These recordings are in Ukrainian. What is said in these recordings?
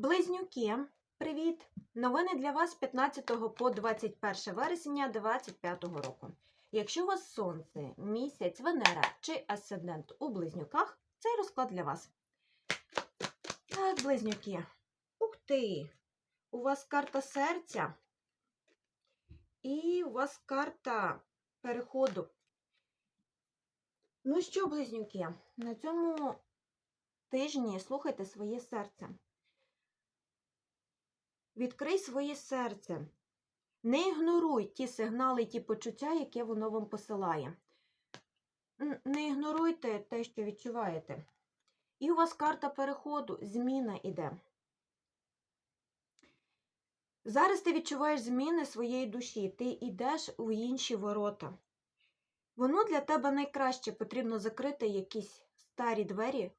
Близнюки, привіт! Новини для вас з 15 по 21 вересня 2025 року. Якщо у вас сонце, місяць, Венера чи асцендент у близнюках, цей розклад для вас. Так, близнюки. Ух ти! У вас карта серця. І у вас карта переходу. Ну що, близнюки, на цьому тижні слухайте своє серце. Відкрий своє серце. Не ігноруй ті сигнали, ті почуття, які воно вам посилає. Не ігноруйте те, що відчуваєте. І у вас карта переходу, зміна іде. Зараз ти відчуваєш зміни своєї душі, ти йдеш у інші ворота. Воно для тебе найкраще потрібно закрити якісь старі двері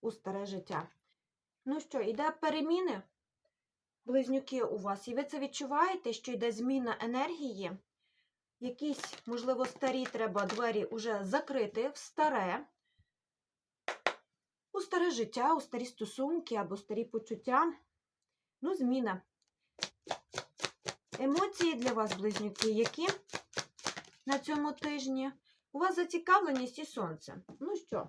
у старе життя. Ну що, іде переміни? Близнюки у вас, і ви це відчуваєте, що йде зміна енергії. Якісь, можливо, старі треба двері уже закрити в старе, у старе життя, у старі стосунки або старі почуття. Ну, зміна. Емоції для вас, близнюки, які на цьому тижні? У вас зацікавленість і сонце. Ну що?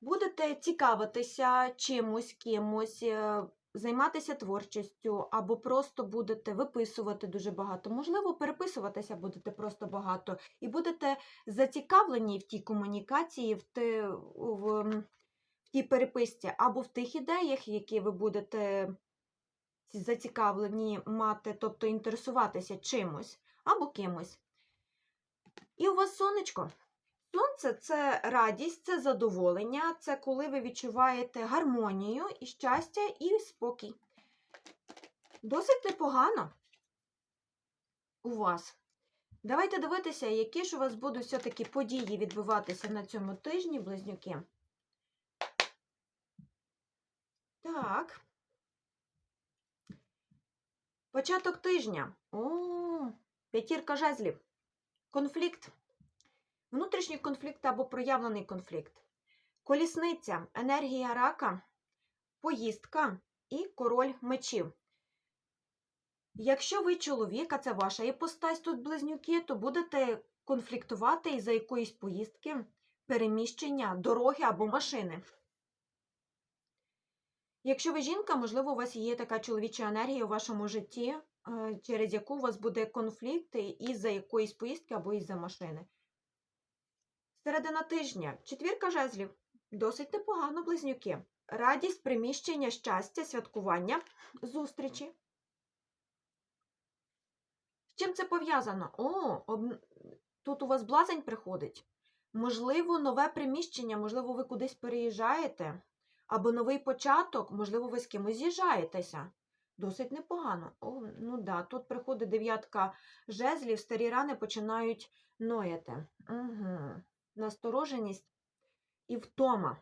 Будете цікавитися чимось, кимось, е, займатися творчістю, або просто будете виписувати дуже багато. Можливо, переписуватися будете просто багато, і будете зацікавлені в тій комунікації, в, те, в, в тій переписці, або в тих ідеях, які ви будете зацікавлені мати, тобто інтересуватися чимось або кимось. І у вас сонечко. Сонце це радість, це задоволення, це коли ви відчуваєте гармонію і щастя і спокій. Досить непогано у вас. Давайте дивитися, які ж у вас будуть все-таки події відбуватися на цьому тижні, близнюки. Так. Початок тижня. О, п'ятірка жезлів. Конфлікт. Внутрішній конфлікт або проявлений конфлікт. Колісниця, енергія рака, поїздка і король мечів. Якщо ви чоловік, а це ваша іпостась тут близнюки, то будете конфліктувати із-за якоїсь поїздки, переміщення, дороги або машини. Якщо ви жінка, можливо, у вас є така чоловіча енергія у вашому житті, е, через яку у вас буде конфлікт із-за якоїсь поїздки або із-за машини. Середина тижня. Четвірка жезлів. Досить непогано, близнюки. Радість, приміщення, щастя, святкування, зустрічі. З чим це пов'язано? О, об... тут у вас блазень приходить. Можливо, нове приміщення, можливо, ви кудись переїжджаєте, або новий початок, можливо, ви з кимось з'їжджаєтеся. Досить непогано. О, ну да, тут приходить дев'ятка жезлів, старі рани починають нояти. Угу настороженість і втома.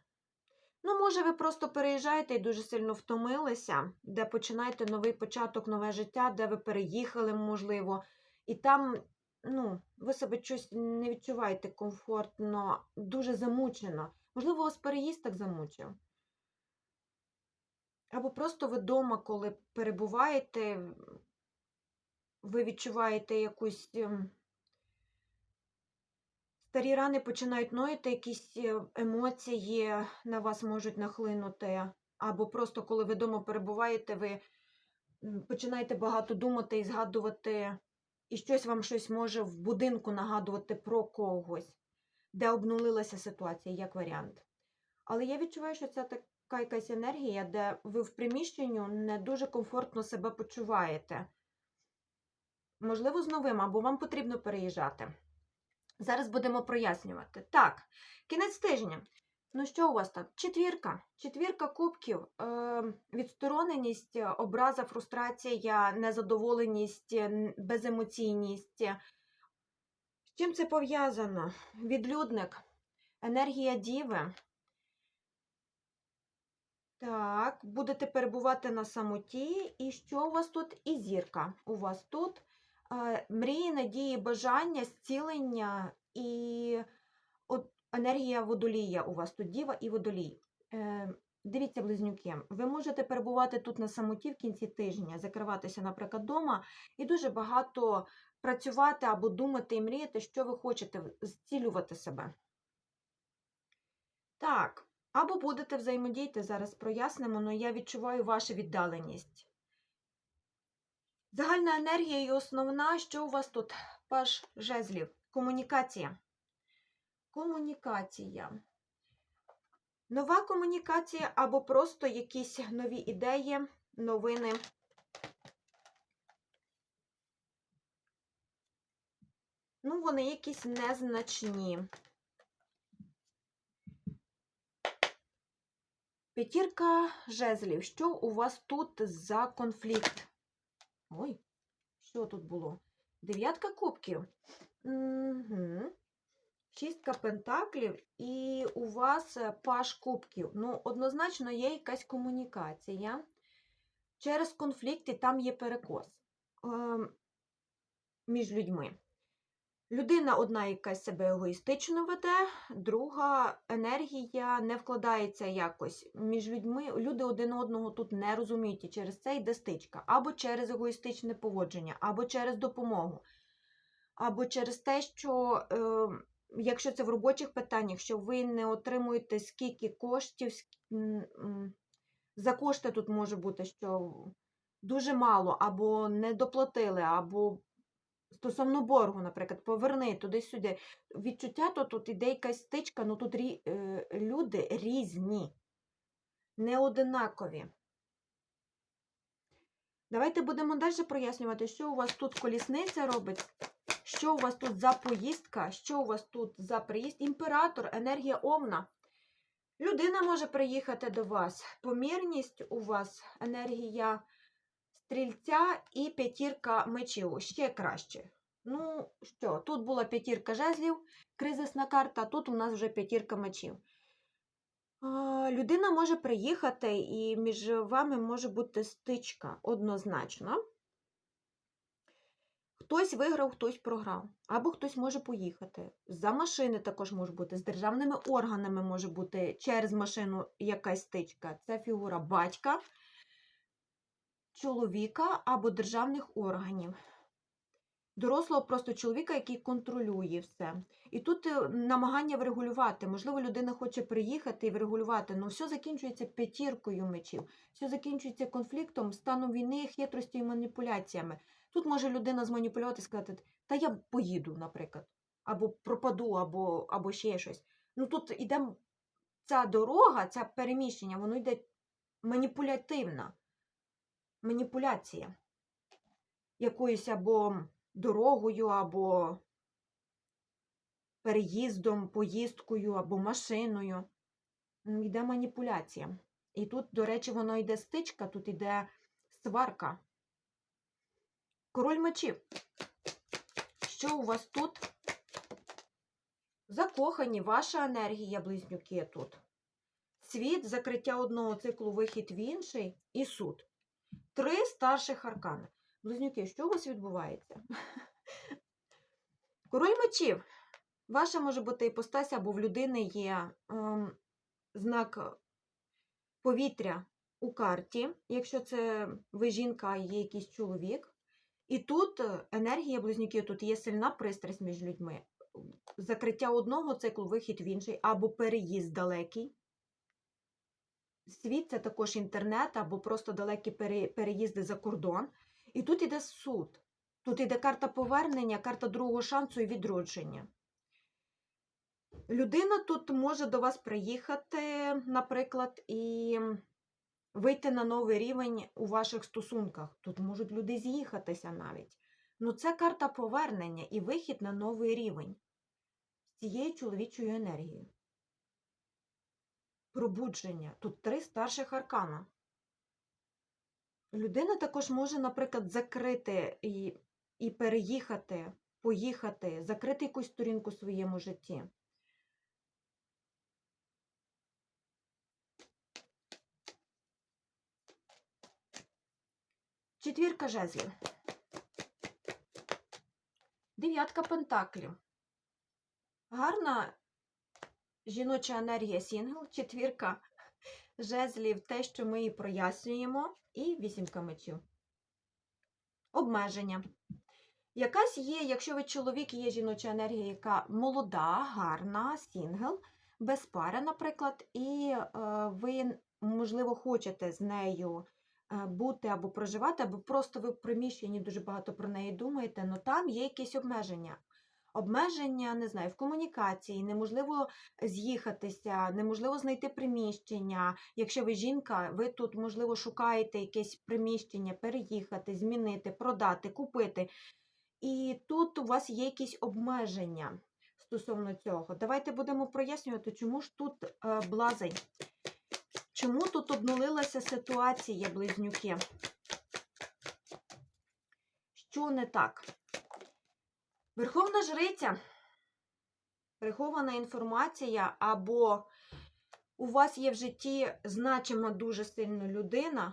Ну, може, ви просто переїжджаєте і дуже сильно втомилися, де починаєте новий початок, нове життя, де ви переїхали, можливо, і там, ну, ви себе щось не відчуваєте комфортно, дуже замучено. Можливо, вас переїзд так замучив. Або просто ви вдома, коли перебуваєте, ви відчуваєте якусь. Старі рани починають ноїти, якісь е, емоції на вас можуть нахлинути. Або просто коли ви вдома перебуваєте, ви починаєте багато думати і згадувати, і щось вам щось може в будинку нагадувати про когось, де обнулилася ситуація, як варіант. Але я відчуваю, що це така якась енергія, де ви в приміщенні не дуже комфортно себе почуваєте. Можливо, з новим, або вам потрібно переїжджати. Зараз будемо прояснювати. Так, кінець тижня. Ну, що у вас там? Четвірка. Четвірка кубків, е, відстороненість, образа, фрустрація, незадоволеність, беземоційність. З чим це пов'язано? Відлюдник, енергія діви. Так, будете перебувати на самоті. І що у вас тут? І зірка. У вас тут мрії, надії, бажання, зцілення і от енергія водолія у вас тут діва і водолій. Е, дивіться, близнюки, ви можете перебувати тут на самоті в кінці тижня, закриватися, наприклад, вдома, і дуже багато працювати або думати і мріяти, що ви хочете, зцілювати себе. Так, або будете взаємодіяти, зараз прояснимо, але я відчуваю вашу віддаленість. Загальна енергія і основна, що у вас тут? Паш жезлів. Комунікація. Комунікація. Нова комунікація або просто якісь нові ідеї, новини. Ну, вони якісь незначні. П'ятірка жезлів. Що у вас тут за конфлікт? Ой, що тут було? Дев'ятка кубків. Угу. Шістка пентаклів, і у вас е, паш кубків. Ну, однозначно є якась комунікація. Через конфлікти там є перекос е між людьми. Людина одна якась себе егоїстично веде, друга енергія не вкладається якось між людьми. Люди один одного тут не розуміють, і через це йде стичка. Або через егоїстичне поводження, або через допомогу, або через те, що. Е, Якщо це в робочих питаннях, що ви не отримуєте скільки коштів, за кошти тут може бути, що дуже мало, або не доплатили, або стосовно боргу, наприклад, поверни туди-сюди. Відчуття то тут іде якась стичка, ну тут рі, е, люди різні, не одинакові. Давайте будемо далі прояснювати, що у вас тут колісниця робить, що у вас тут за поїздка, що у вас тут за приїзд. Імператор, енергія Овна. Людина може приїхати до вас. Помірність у вас енергія стрільця і п'ятірка мечів. Ще краще. Ну що, тут була п'ятірка жезлів, кризисна карта, а тут у нас вже п'ятірка мечів. Людина може приїхати, і між вами може бути стичка однозначно. Хтось виграв, хтось програв. Або хтось може поїхати. За машини також може бути, з державними органами може бути через машину якась стичка. Це фігура батька, чоловіка або державних органів. Дорослого просто чоловіка, який контролює все. І тут е, намагання врегулювати. Можливо, людина хоче приїхати і врегулювати, але все закінчується п'ятіркою мечів, все закінчується конфліктом, станом війни, хитростю і маніпуляціями. Тут може людина зманіпулювати і сказати, та я поїду, наприклад, або пропаду, або, або ще щось. Ну тут іде ця дорога, це переміщення, воно йде маніпулятивна. Маніпуляція якоюсь або дорогою, або переїздом, поїздкою, або машиною. Йде маніпуляція. І тут, до речі, воно йде стичка, тут йде сварка. Король мечів. Що у вас тут? Закохані, ваша енергія, близнюки тут. Світ, закриття одного циклу, вихід в інший і суд. Три старших аркани. Близнюки, що у вас відбувається? Король мечів. Ваша може бути іпостась, або в людини є ем, знак повітря у карті, якщо це ви жінка, а є якийсь чоловік. І тут е, енергія близнюків, тут є сильна пристрасть між людьми. Закриття одного циклу, вихід в інший, або переїзд далекий. Світ це також інтернет, або просто далекі переїзди за кордон. І тут іде суд. Тут іде карта повернення, карта другого шансу і відродження. Людина тут може до вас приїхати, наприклад, і вийти на новий рівень у ваших стосунках. Тут можуть люди з'їхатися навіть. Ну, це карта повернення і вихід на новий рівень з цією чоловічою енергією. Пробудження. Тут три старших аркана. Людина також може, наприклад, закрити і, і переїхати, поїхати, закрити якусь сторінку в своєму житті. Четвірка жезлів. Дев'ятка пентаклів. Гарна жіноча енергія сінгл, четвірка жезлів те, що ми і прояснюємо, і вісімка мечів. Обмеження. Якась є, якщо ви чоловік, є жіноча енергія, яка молода, гарна, сінгл, без пари, наприклад, і е, ви, можливо, хочете з нею е, бути або проживати, або просто ви в приміщенні дуже багато про неї думаєте, але там є якісь обмеження. Обмеження, не знаю, в комунікації, неможливо з'їхатися, неможливо знайти приміщення. Якщо ви жінка, ви тут, можливо, шукаєте якесь приміщення, переїхати, змінити, продати, купити. І тут у вас є якісь обмеження стосовно цього. Давайте будемо прояснювати, чому ж тут е, блазень. Чому тут обнулилася ситуація, близнюки? Що не так? Верховна жриця, прихована інформація, або у вас є в житті значима дуже сильно людина,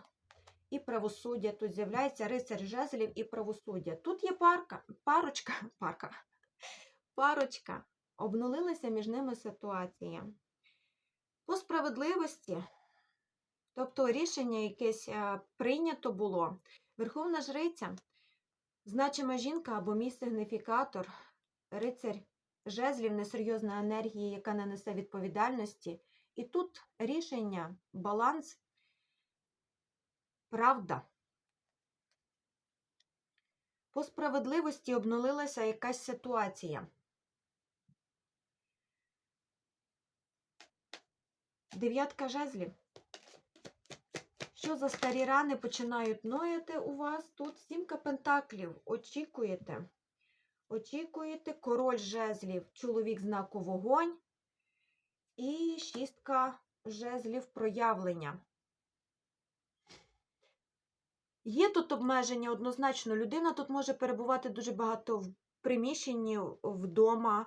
і правосуддя тут з'являється рицар жезлів і правосуддя. Тут є парка, парочка, парка, парочка. Обнулилася між ними ситуація. По справедливості, тобто рішення якесь е, прийнято було. Верховна жриця, значима жінка або мій сигніфікатор, рицар жезлів, несерйозна енергія, яка не несе відповідальності. І тут рішення, баланс, правда. По справедливості обнулилася якась ситуація. Дев'ятка жезлів. Що за старі рани починають нояти у вас? Тут сімка пентаклів. Очікуєте. Очікуєте король жезлів, чоловік знаку вогонь. І шістка жезлів проявлення. Є тут обмеження однозначно. Людина тут може перебувати дуже багато приміщенні, вдома,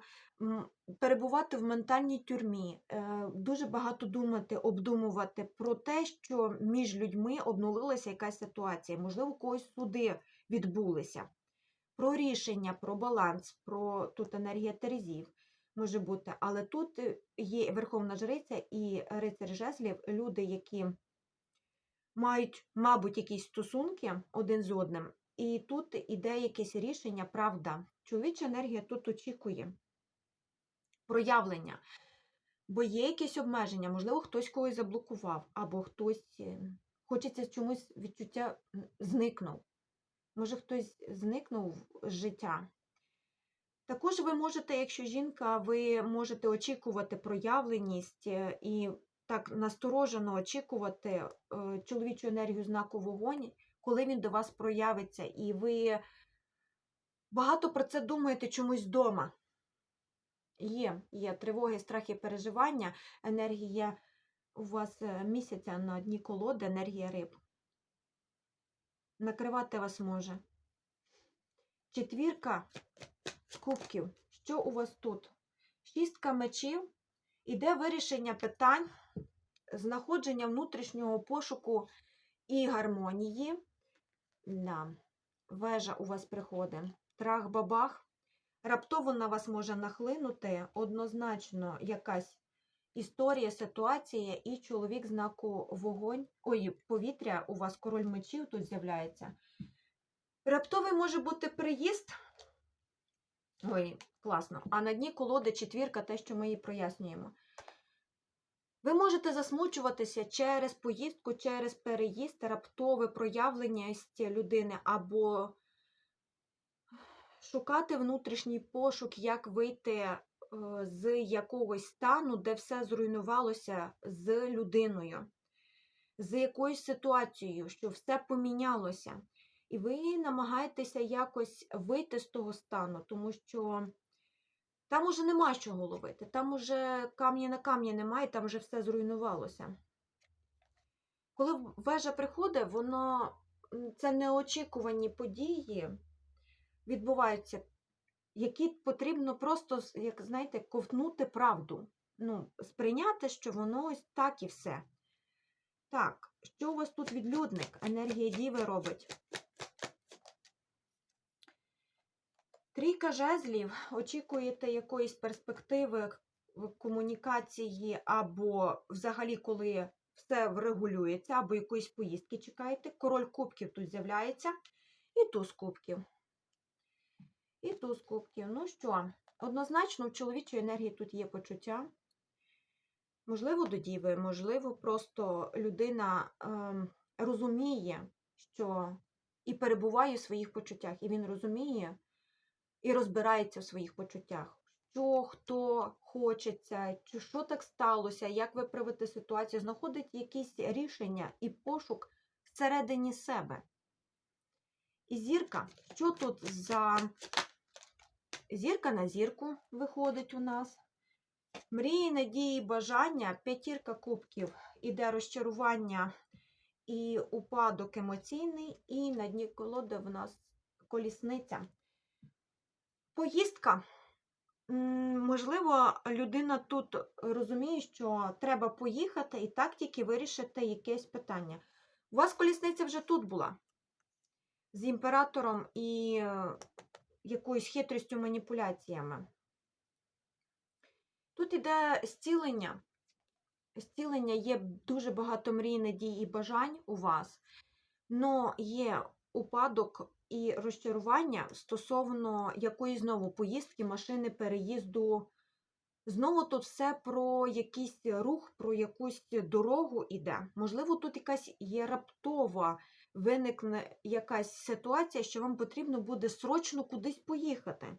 перебувати в ментальній тюрмі, е, дуже багато думати, обдумувати про те, що між людьми обнулилася якась ситуація. Можливо, когось суди відбулися. Про рішення, про баланс, про тут енергія Терезів може бути. Але тут є Верховна Жриця і рицар жезлів, люди, які мають, мабуть, якісь стосунки один з одним, і тут іде якесь рішення, правда. Чоловіча енергія тут очікує проявлення, бо є якісь обмеження, можливо, хтось когось заблокував, або хтось е, хочеться чомусь відчуття зникнув. Може, хтось зникнув з життя. Також ви можете, якщо жінка, ви можете очікувати проявленість е, і так насторожено очікувати е, чоловічу енергію знаку вогонь, коли він до вас проявиться, і ви багато про це думаєте чомусь вдома. Є, є тривоги, страхи, переживання, енергія у вас е, місяця на дні колоди, енергія риб. Накривати вас може. Четвірка кубків. Що у вас тут? Шістка мечів. Іде вирішення питань, знаходження внутрішнього пошуку і гармонії. Да. Вежа у вас приходить. Трах-бабах. Раптово на вас може нахлинути однозначно якась історія, ситуація, і чоловік знаку вогонь. Ой, повітря, у вас король мечів тут з'являється. Раптовий може бути приїзд. Ой, класно. А на дні колоди четвірка, те, що ми її прояснюємо. Ви можете засмучуватися через поїздку, через переїзд, раптове проявленість людини, або шукати внутрішній пошук, як вийти е, з якогось стану, де все зруйнувалося з людиною, з якоюсь ситуацією, що все помінялося. І ви намагаєтеся якось вийти з того стану, тому що там уже нема чого ловити, там уже камні на камні немає, там вже все зруйнувалося. Коли вежа приходить, воно це неочікувані події відбуваються, які потрібно просто, як знаєте, ковтнути правду. Ну, сприйняти, що воно ось так і все. Так, що у вас тут відлюдник? Енергія діви робить. Трійка жезлів, очікуєте якоїсь перспективи комунікації, або взагалі, коли все врегулюється, або якоїсь поїздки чекаєте. Король кубків тут з'являється, і туз кубків. І туз кубків. Ну що, однозначно, в чоловічої енергії тут є почуття. Можливо, до діви, можливо, просто людина ем, розуміє, що і перебуває в своїх почуттях, і він розуміє і розбирається в своїх почуттях. Що, хто хочеться, що так сталося, як виправити ситуацію, знаходить якісь рішення і пошук всередині себе. І зірка, що тут за зірка на зірку виходить у нас? Мрії, надії, бажання, п'ятірка кубків, іде розчарування і упадок емоційний, і на дні колоди в нас колісниця. Поїздка. Можливо, людина тут розуміє, що треба поїхати і так тільки вирішити якесь питання. У вас колісниця вже тут була з імператором і е, якоюсь хитрістю маніпуляціями. Тут іде зцілення. Зцілення є дуже багато мрій, надій і бажань у вас, але є упадок і розчарування стосовно якоїсь знову поїздки, машини, переїзду. Знову тут все про якийсь рух, про якусь дорогу іде. Можливо, тут якась є раптова, виникне якась ситуація, що вам потрібно буде срочно кудись поїхати.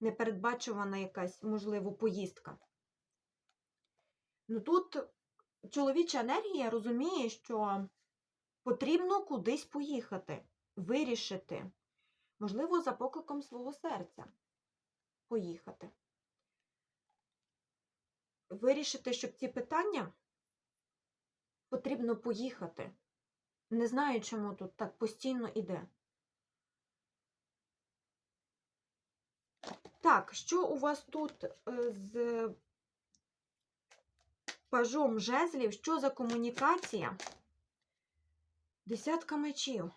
Непередбачувана якась, можливо, поїздка. Ну тут чоловіча енергія розуміє, що потрібно кудись поїхати, вирішити, можливо, за покликом свого серця поїхати. Вирішити, щоб ці питання потрібно поїхати. Не знаю, чому тут так постійно іде. Так, що у вас тут е, з пажом жезлів? Що за комунікація? Десятка мечів,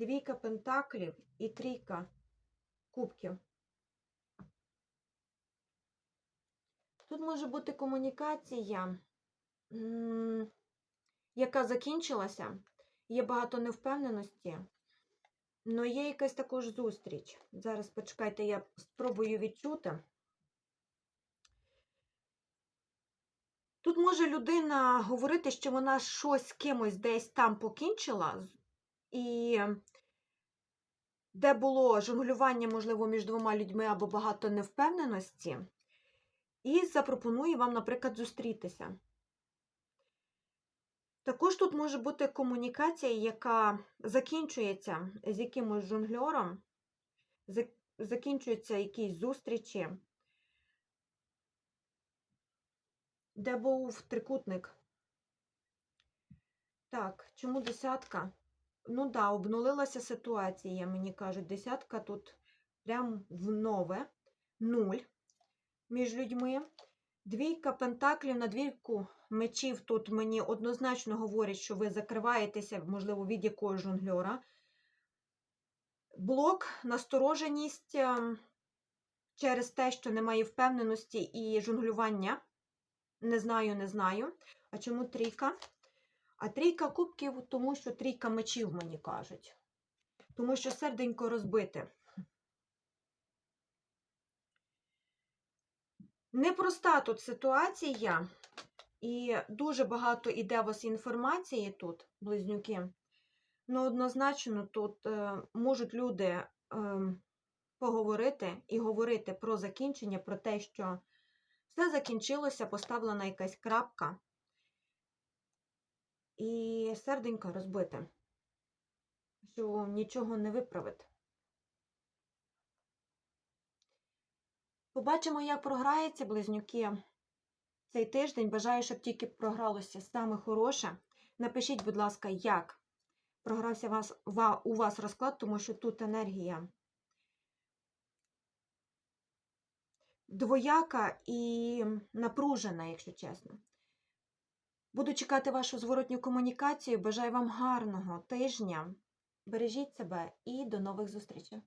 двійка пентаклів і трійка кубків. Тут може бути комунікація, яка закінчилася, є багато невпевненості, але є якась також зустріч. Зараз почекайте, я спробую відчути. Тут може людина говорити, що вона щось кимось десь там покінчила, і де було жонглювання, можливо, між двома людьми або багато невпевненості, і запропонує вам, наприклад, зустрітися. Також тут може бути комунікація, яка закінчується з якимось жонгльором, закінчуються якісь зустрічі, де був трикутник. Так, чому десятка? Ну так, да, обнулилася ситуація, мені кажуть. Десятка тут прям в нове, нуль між людьми. Двійка пентаклів на двійку мечів тут мені однозначно говорять, що ви закриваєтеся, можливо, від якогось жонгльора. Блок, настороженість ем, через те, що немає впевненості і жонглювання. Не знаю, не знаю. А чому трійка? А трійка кубків, тому що трійка мечів, мені кажуть. Тому що серденько розбите. Непроста тут ситуація, і дуже багато іде у вас інформації тут, близнюки. Ну, однозначно, тут е, можуть люди е, поговорити і говорити про закінчення, про те, що все закінчилося, поставлена якась крапка, і серденько розбите, що нічого не виправить. Побачимо, як програється близнюки цей тиждень. Бажаю, щоб тільки програлося саме хороше. Напишіть, будь ласка, як програвся вас, ва- у вас розклад, тому що тут енергія двояка і напружена, якщо чесно. Буду чекати вашу зворотню комунікацію. Бажаю вам гарного тижня. Бережіть себе і до нових зустрічей.